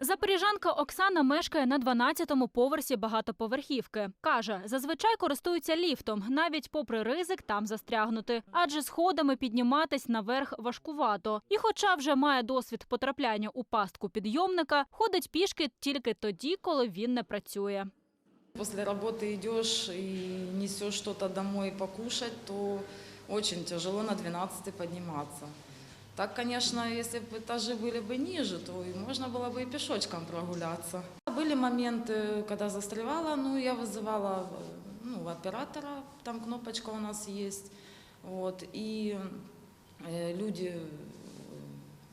Запоріжанка Оксана мешкає на 12-му поверсі багатоповерхівки. Каже, зазвичай користується ліфтом, навіть попри ризик там застрягнути, адже сходами підніматись наверх важкувато. І, хоча вже має досвід потрапляння у пастку підйомника, ходить пішки тільки тоді, коли він не працює. После работы идешь и несешь что-то домой покушать, то очень тяжело на 12 подниматься. Так, конечно, если бы этажи были бы ниже, то и можно было бы и пешочком прогуляться. Были моменты, когда застревала, ну, я вызывала э, ну, оператора, там кнопочка у нас есть, вот, и э, люди э,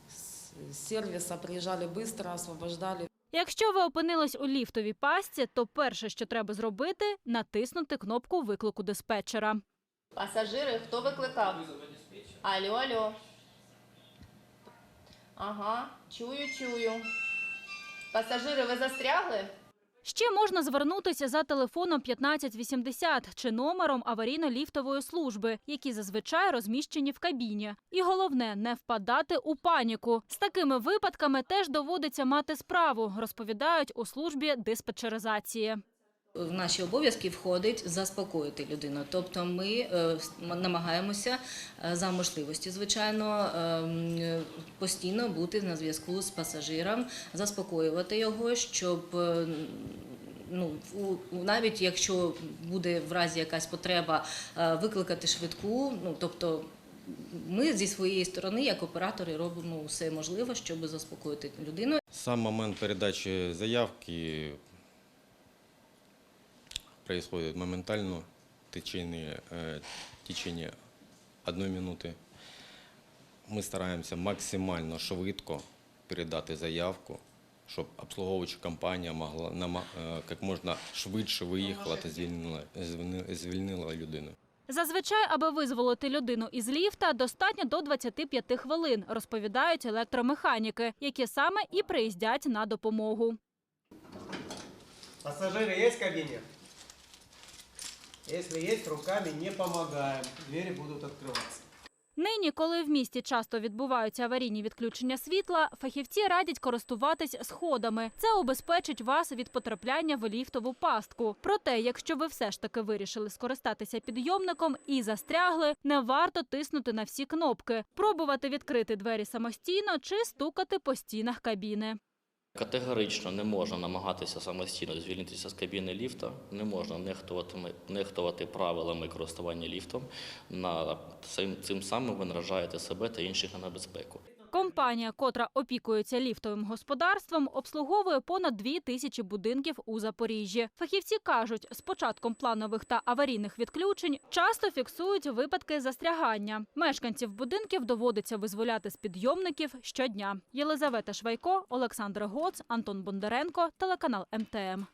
с сервиса приезжали быстро, освобождали Якщо ви опинились у ліфтовій пастці, то перше, що треба зробити, натиснути кнопку виклику диспетчера. Пасажири, хто викликав? Алло, алло. Ага, чую, чую. Пасажири, ви застрягли? Ще можна звернутися за телефоном 1580 чи номером аварійно-ліфтової служби, які зазвичай розміщені в кабіні. І головне не впадати у паніку. З такими випадками теж доводиться мати справу, розповідають у службі диспетчеризації. В наші обов'язки входить заспокоїти людину. Тобто ми е, намагаємося е, за можливості, звичайно, е, постійно бути на зв'язку з пасажиром, заспокоювати його, щоб е, ну, навіть якщо буде в разі якась потреба викликати швидку, ну тобто. Ми зі своєї сторони, як оператори, робимо все можливе, щоб заспокоїти людину. Сам момент передачи заявки происходит моментально, в течение, э, в течение одной минуты. Ми стараємося максимально швидко передати заявку, щоб обслуговуюча компанія могла нама- е, як можна швидше виїхала та звільнила, звільнила- звільнила людину. Зазвичай, аби визволити людину із ліфта, достатньо до 25 хвилин, розповідають електромеханіки, які саме і приїздять на допомогу. Пассажиры есть в кабине? Если есть, руками не помогаем. Двери будут открываться. Нині, коли в місті часто відбуваються аварійні відключення світла, фахівці радять користуватись сходами. Це убезпечить вас від потрапляння в ліфтову пастку. Проте, якщо ви все ж таки вирішили скористатися підйомником і застрягли, не варто тиснути на всі кнопки, пробувати відкрити двері самостійно чи стукати по стінах кабіни. Категорично не можна намагатися самостійно звільнитися з кабіни ліфта, не можна нехтувати, нехтувати правилами користування ліфтом. На цим, цим самим ви наражаєте себе та інших на небезпеку. Компанія, котра опікується ліфтовим господарством, обслуговує понад дві тисячі будинків у Запоріжжі. Фахівці кажуть, з початком планових та аварійних відключень часто фіксують випадки застрягання. Мешканців будинків доводиться визволяти з підйомників щодня. Єлизавета Швайко, Олександр Гоц, Антон Бондаренко, телеканал МТМ.